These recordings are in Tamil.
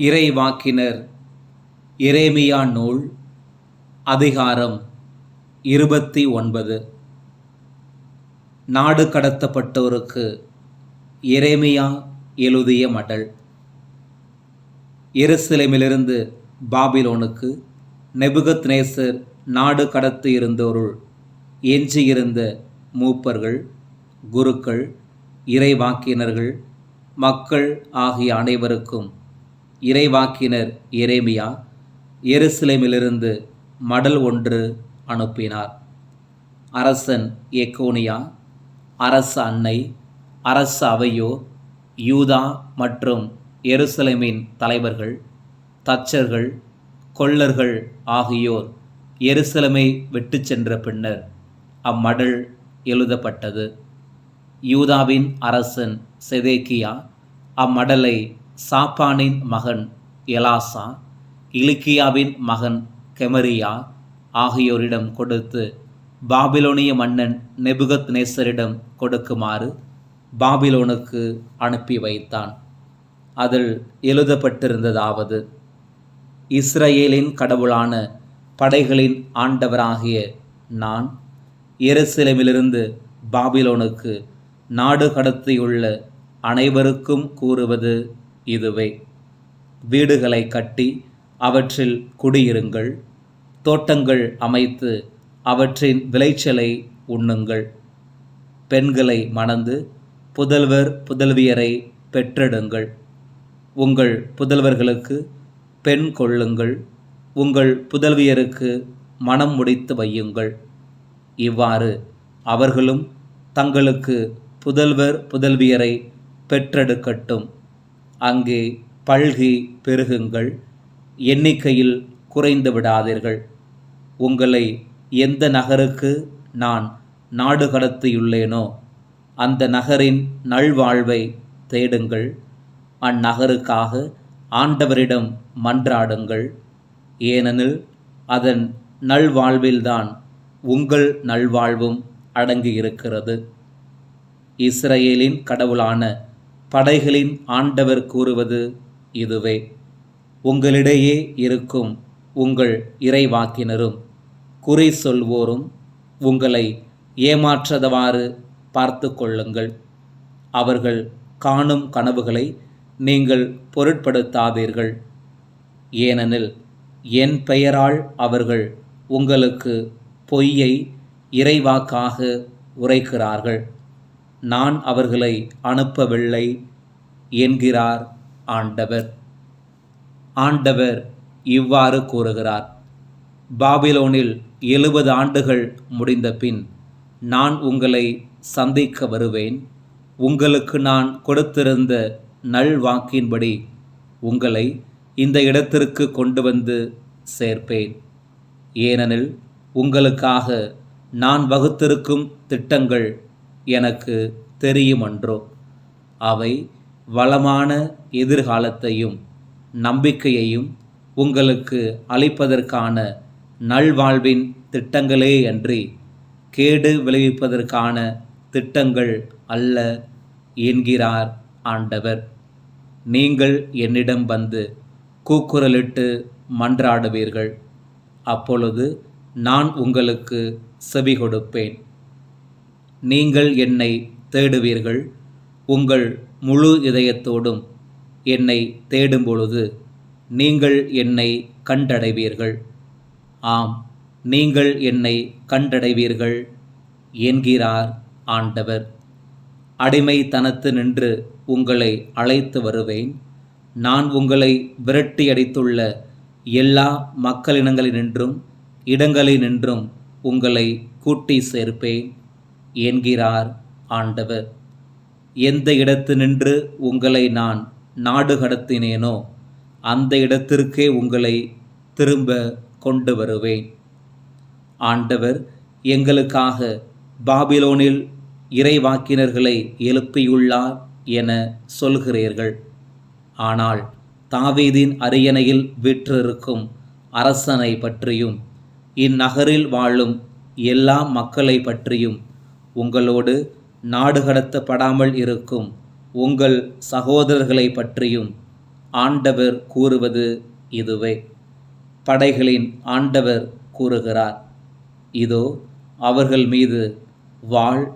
இறைவாக்கினர். இரேமியா நூல் அதிகாரம் இருபத்தி ஒன்பது. நாடு கடத்தப்பட்டோருக்கு இரேமியா எழுதிய மடல். எருசலேமிலிருந்து பாபிலோனுக்கு நெபுகத்நேசர் நாடு கடத்தி இருந்தோருள் எஞ்சியிருந்த மூப்பர்கள் குருக்கள் இறைவாக்கினர்கள் மக்கள் ஆகிய அனைவருக்கும் இறைவாக்கினர் எரேமியா எருசலேமிலிருந்து மடல் ஒன்று அனுப்பினார். அரசன் எக்கோனியா அரச அன்னை அரச அவையோர் யூதா மற்றும் எருசலேமின் தலைவர்கள் தச்சர்கள் கொள்ளர்கள் ஆகியோர் எருசலமை விட்டு சென்ற பின்னர் அம்மடல் எழுதப்பட்டது. யூதாவின் அரசன் செதேக்கியா அம்மடலை சாப்பானின் மகன் எலாசா இலிக்கியாவின் மகன் கெமரியா ஆகியோரிடம் கொடுத்து பாபிலோனிய மன்னன் நெபுகத் நேசரிடம் கொடுக்குமாறு பாபிலோனுக்கு அனுப்பி வைத்தான். அதில் எழுதப்பட்டிருந்ததாவது இஸ்ரேலின் கடவுளான படைகளின் ஆண்டவராகிய நான் எருசலேமிலிருந்து பாபிலோனுக்கு நாடு கடத்தியுள்ள அனைவருக்கும் கூறுவது இதுவே. வீடுகளை கட்டி அவற்றில் குடியிருங்கள். தோட்டங்கள் அமைத்து அவற்றின் விளைச்சலை உண்ணுங்கள். பெண்களை மணந்து புதல்வர் புதல்வியரை பெற்றெடுங்கள். உங்கள் புதல்வர்களுக்கு பெண் கொள்ளுங்கள். உங்கள் புதல்வியருக்கு மனம் முடித்து வையுங்கள். இவ்வாறு அவர்களும் தங்களுக்கு புதல்வர் புதல்வியரை பெற்றெடுக்கட்டும். அங்கே பல்கி பெருகுங்கள் எண்ணிக்கையில் குறைந்து விடாதீர்கள். உங்களை எந்த நகருக்கு நான் நாடு கடத்தியுள்ளேனோ அந்த நகரின் நல்வாழ்வை தேடுங்கள். அந்நகருக்காக ஆண்டவரிடம் மன்றாடுங்கள். ஏனெனில் அதன் நல்வாழ்வில்தான் உங்கள் நல்வாழ்வும் அடங்கியிருக்கிறது. இஸ்ரேலின் கடவுளான படைகளின் ஆண்டவர் கூறுவது இதுவே. உங்களிடையே இருக்கும் உங்கள் இறைவாக்கினரும் குறி சொல்வோரும் உங்களை ஏமாற்றதவாறு பார்த்து கொள்ளுங்கள். அவர்கள் காணும் கனவுகளை நீங்கள் பொருட்படுத்தாதீர்கள். ஏனெனில் என் பெயரால் அவர்கள் உங்களுக்கு பொய்யை இறைவாக்காக உரைக்கிறார்கள். நான் அவர்களை அனுப்பவில்லை என்கிறார் ஆண்டவர். ஆண்டவர் இவ்வாறு கூறுகிறார் பாபிலோனில் எழுபது ஆண்டுகள் முடிந்த பின் நான் உங்களை சந்திக்க வருவேன். உங்களுக்கு நான் கொடுத்திருந்த நல்வாக்கின்படி உங்களை இந்த இடத்திற்கு கொண்டு வந்து சேர்ப்பேன். ஏனெனில் உங்களுக்காக நான் வகுத்திருக்கும் திட்டங்கள் எனக்கு தெரியுமன்றோ? அவை வளமான எதிர்காலத்தையும் நம்பிக்கையையும் உங்களுக்கு அளிப்பதற்கான நல்வாழ்வின் திட்டங்களே அன்றி கேடு விளைவிப்பதற்கான திட்டங்கள் அல்ல என்கிறார் ஆண்டவர். நீங்கள் என்னிடம் வந்து கூக்குரலிட்டு மன்றாடுவீர்கள். அப்பொழுது நான் உங்களுக்கு செவி கொடுப்பேன் நீங்கள் என்னை தேடுவீர்கள். உங்கள் முழு இதயத்தோடும் என்னை தேடும் பொழுது நீங்கள் என்னை கண்டடைவீர்கள். ஆம் நீங்கள் என்னை கண்டடைவீர்கள் என்கிறார் ஆண்டவர். அடிமைத்தனத்து நின்று உங்களை அழைத்து வருவேன். நான் உங்களை விரட்டியடித்துள்ள எல்லா மக்களினங்களினின்றும் இடங்களினின்றும் உங்களை கூட்டி சேர்ப்பேன். என்கிறார் ஆண்டவர். எந்த இடத்து நின்று உங்களை நான் நாடு கடத்தினேனோ அந்த இடத்திற்கே உங்களை திரும்ப கொண்டு வருவேன். ஆண்டவர் எங்களுக்காக பாபிலோனில் இறைவாக்கினர்களை எழுப்பியுள்ளார் என சொல்கிறீர்கள். ஆனால் தாவீதின் அரியணையில் வீற்றிருக்கும் அரசனை பற்றியும் இந்நகரில் வாழும் எல்லா மக்களை பற்றியும் உங்களோடு நாடு கடத்தப்படாமல் இருக்கும் உங்கள் சகோதரர்களை பற்றியும் ஆண்டவர் கூறுவது இதுவே. படைகளின் ஆண்டவர் கூறுகிறார் இதோ அவர்கள் மீது வாழ்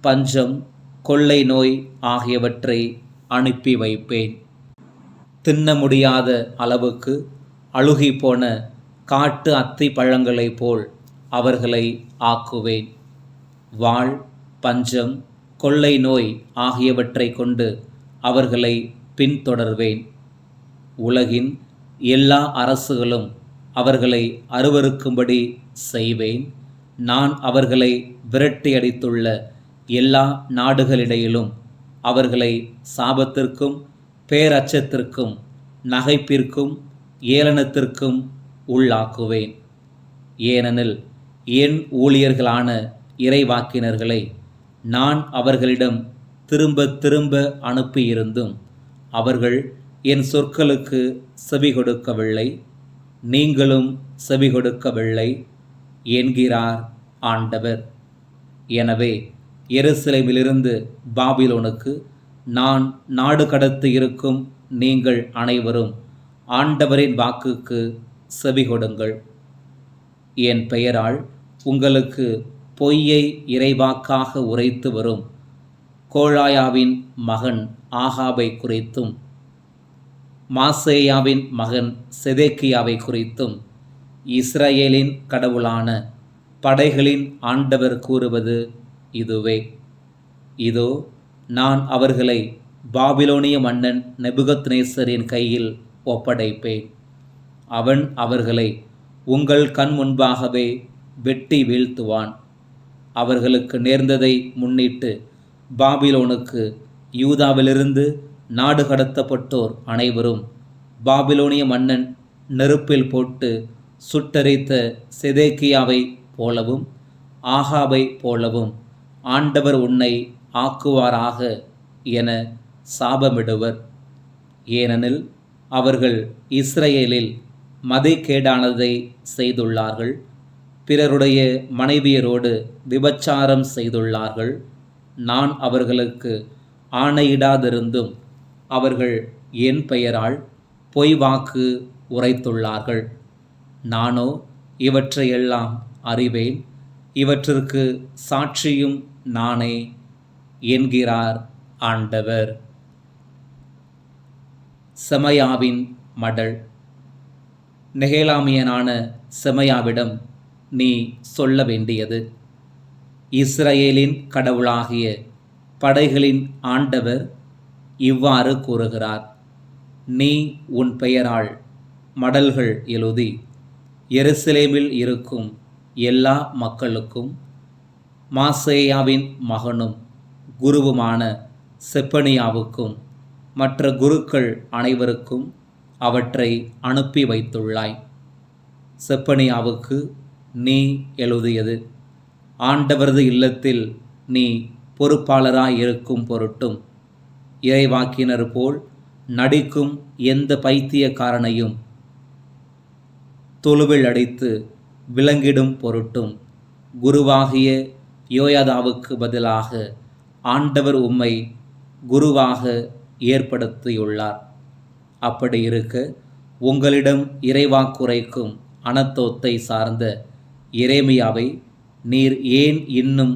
பஞ்சம் கொள்ளை நோய் ஆகியவற்றை அனுப்பி வைப்பேன். தின்ன முடியாத அளவுக்கு அழுகி போன காட்டு அத்தி பழங்களைப் போல் அவர்களை ஆக்குவேன். வாழ் பஞ்சம் கொள்ளை நோய் ஆகியவற்றை கொண்டு அவர்களை பின்தொடர்வேன். உலகின் எல்லா அரசுகளும் அவர்களை அருவருக்கும்படி செய்வேன். நான் அவர்களை விரட்டியடித்துள்ள எல்லா நாடுகளிடையிலும் அவர்களை சாபத்திற்கும் பேரச்சத்திற்கும் நகைப்பிற்கும் ஏளனத்திற்கும் உள்ளாக்குவேன். ஏனெனில் என் ஊழியர்களான இறைவாக்கினர்களை நான் அவர்களிடம் திரும்ப திரும்ப அனுப்பியிருந்தும் அவர்கள் என் சொற்களுக்கு செவி கொடுக்கவில்லை நீங்களும் செவி கொடுக்கவில்லை என்கிறார் ஆண்டவர். எனவே எருசலேமிலிருந்து பாபிலோனுக்கு நான் நாடு கடத்து இருக்கும் நீங்கள் அனைவரும் ஆண்டவரின் வாக்குக்கு செவி கொடுங்கள் என் பெயரால் உங்களுக்கு பொய்யை இறைவாக்காக உரைத்து வரும் கோழாயாவின் மகன் ஆகாபை குறித்தும் மாசேயாவின் மகன் செதேக்கியாவை குறித்தும் இஸ்ரேலின் கடவுளான படைகளின் ஆண்டவர் கூறுவது இதுவே. இதோ நான் அவர்களை பாபிலோனிய மன்னன் நெபுகத்னேசரின் கையில் ஒப்படைப்பேன். அவன் அவர்களை உங்கள் கண் முன்பாகவே வெட்டி வீழ்த்துவான். அவர்களுக்கு நேர்ந்ததை முன்னிட்டு பாபிலோனுக்கு யூதாவிலிருந்து நாடு கடத்தப்பட்டோர் அனைவரும் பாபிலோனிய மன்னன் நெருப்பில் போட்டு சுட்டரித்த செதேக்கியாவை போலவும் ஆகாபை போலவும் ஆண்டவர் உன்னை ஆக்குவாராக என சாபமிடுவர். ஏனெனில் அவர்கள் இஸ்ரேலில் மதைக்கேடானதை செய்துள்ளார்கள். பிறருடைய மனைவியரோடு விபச்சாரம் செய்துள்ளார்கள். நான் அவர்களுக்கு ஆணையிடாதிருந்தும் அவர்கள் என் பெயரால் பொய் வாக்கு உரைத்துள்ளார்கள். நானோ இவற்றையெல்லாம் அறிவேன். இவற்றிற்கு சாட்சியும் நானே என்கிறார் ஆண்டவர். செமையாவின் மடல். நெகேலாமியனான செமையாவிடம் நீ சொல்ல வேண்டியது. இஸ்ரேலின் கடவுளாகிய படைகளின் ஆண்டவர் இவ்வாறு கூறுகிறார். நீ உன் பெயரால் மடல்கள் எழுதி எருசலேமில் இருக்கும் எல்லா மக்களுக்கும் மாசேயாவின் மகனும் குருவுமான செப்பனியாவுக்கும் மற்ற குருக்கள் அனைவருக்கும் அவற்றை அனுப்பி வைத்துள்ளாய். செப்பனியாவுக்கு நீ எழுதியது. ஆண்டவரது இல்லத்தில் நீ பொறுப்பாளராய் இருக்கும் பொருட்டும். இறைவாக்கினர் போல் நடிக்கும் எந்த பைத்தியக்காரனையும் தொழுவில் அடித்து விலங்கிடும் பொருட்டும். குருவாகிய யோயாதாவுக்கு பதிலாக ஆண்டவர் உம்மை குருவாக ஏற்படுத்தியுள்ளார். அப்படி இருக்க உங்களிடம் இறைவாக்குரைக்கும் அனத்தோத்தை சார்ந்த இறைமையாவை நீர் ஏன் இன்னும்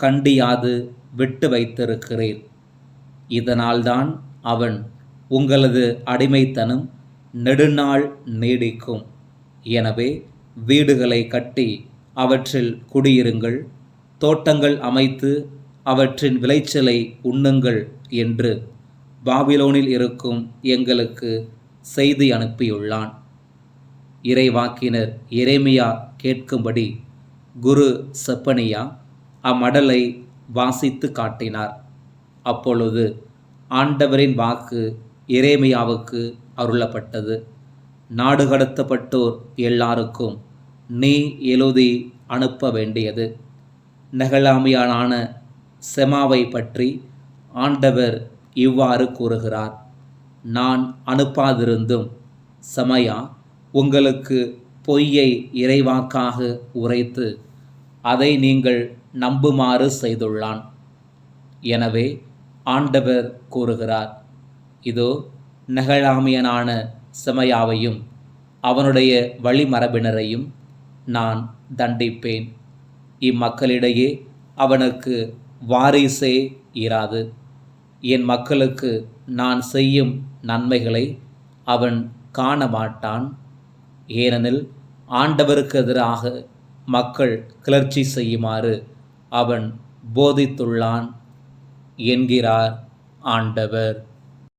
கண்டியாது விட்டு வைத்திருக்கிறீர்? இதனால்தான் அவன் உங்களது அடிமைத்தனம் நெடுநாள் நீடிக்கும். எனவே வீடுகளை கட்டி அவற்றில் குடியிருங்கள் தோட்டங்கள் அமைத்து அவற்றின் விளைச்சலை உண்ணுங்கள் என்று பாபிலோனில் இருக்கும் எங்களுக்கு செய்தி அனுப்பியுள்ளான். இறைவாக்கினர் இறைமையா கேட்கும்படி குரு செப்பனியா அம்மடலை வாசித்து காட்டினார். அப்பொழுது ஆண்டவரின் வாக்கு இறைமையாவுக்கு அருளப்பட்டது. நாடு கடத்தப்பட்டோர் எல்லாருக்கும் நீ எழுதி அனுப்ப வேண்டியது. நெகலாமியானான செமாவை பற்றி ஆண்டவர் இவ்வாறு கூறுகிறார். நான் அனுப்பாதிருந்தும் சமயா உங்களுக்கு பொய்யை இறைவாக்காக உரைத்து அதை நீங்கள் நம்புமாறு செய்துள்ளான். எனவே ஆண்டவர் கூறுகிறார் இதோ நெகழாமியனான செமையாவையும் அவனுடைய வழிமரபினரையும் நான் தண்டிப்பேன். இம்மக்களிடையே அவனுக்கு வாரிசே இராது. என் மக்களுக்கு நான் செய்யும் நன்மைகளை அவன் காண மாட்டான் ஏனெனில் ஆண்டவருக்கு எதிராக மக்கள் கிளர்ச்சி செய்யுமாறு அவன் போதித்துள்ளான் என்கிறார் ஆண்டவர்.